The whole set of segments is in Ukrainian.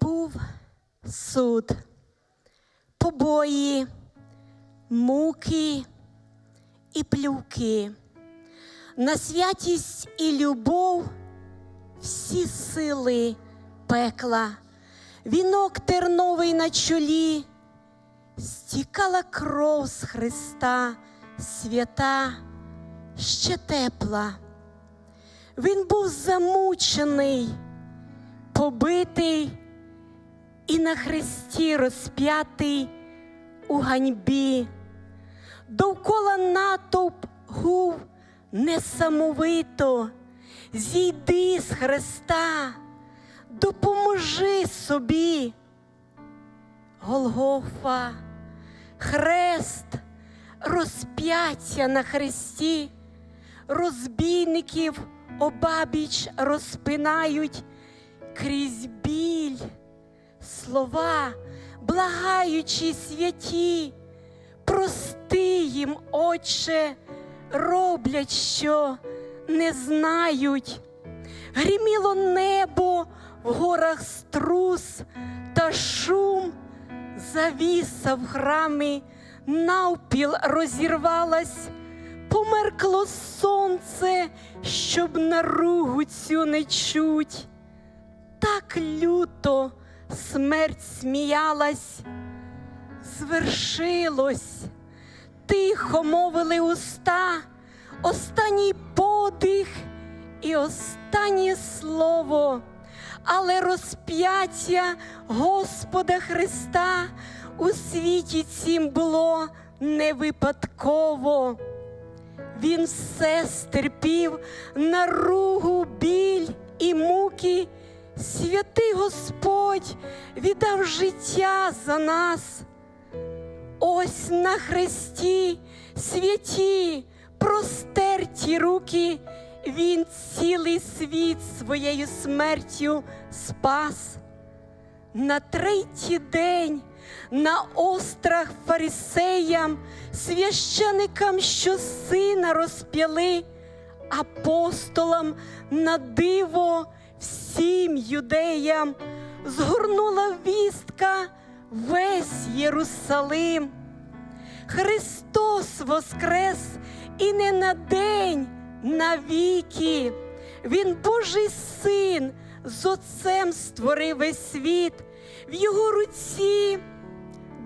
був суд, побої, муки і плюки, на святість і любов всі сили пекла, вінок терновий на чолі, стікала кров з Христа, свята, ще тепла. Він був замучений, побитий і на хресті розп'ятий у ганьбі. Довкола натовп гув несамовито. Зійди з Христа, допоможи собі. Голгофа, хрест, розп'яття на хресті, розбійників обабіч розпинають крізь біль, слова, благаючи святі, прости їм, Отче, роблять, що не знають. Гріміло небо в горах струс та шум, завіса в храмі навпіл розірвалась, померкло сонце, щоб наругу цю не чуть. Так люто смерть сміялась, звершилось, тихо мовили уста, останній подих і останнє слово, але розп'яття Господа Христа у світі цім було не випадково. Він все стерпів наругу, біль і муки. Святий Господь віддав життя за нас. Ось на хресті святі, простерті руки, Він цілий світ своєю смертю спас. На третій день на острах фарисеям, священикам, що сина розп'яли, апостолам на диво всім юдеям згорнула вістка весь Єрусалим. Христос воскрес і не на день, на віки. Він Божий син з Отцем створив весь світ, в його руці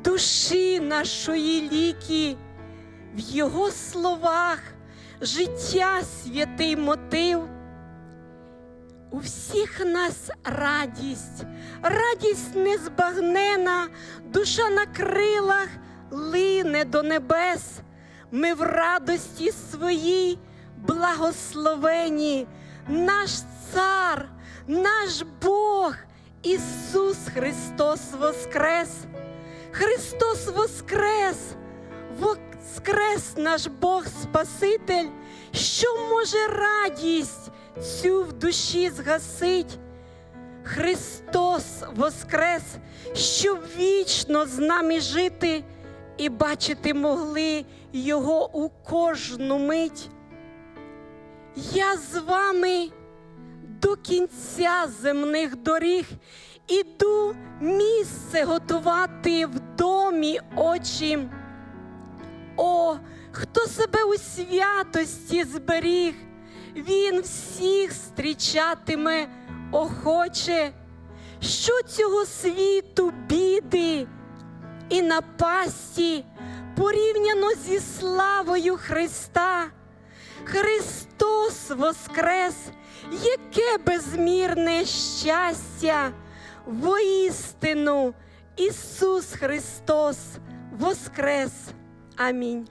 душі нашої ліки, в його словах життя святий мотив. У всіх нас радість, радість незбагнена, душа на крилах лине до небес. Ми в радості своїй благословені, наш цар, наш Бог, Ісус Христос Воскрес. Христос Воскрес, Воскрес наш Бог Спаситель, що може радість цю в душі згасить. Христос Воскрес, щоб вічно з нами жити і бачити могли Його у кожну мить. Я з вами до кінця земних доріг іду місце готувати в домі очі. О, хто себе у святості зберіг, він всіх зустрічатиме охоче, що цього світу біди і напасті порівняно зі славою Христа. Христос Воскрес, яке безмірне щастя, воістину Ісус Христос Воскрес. Амінь.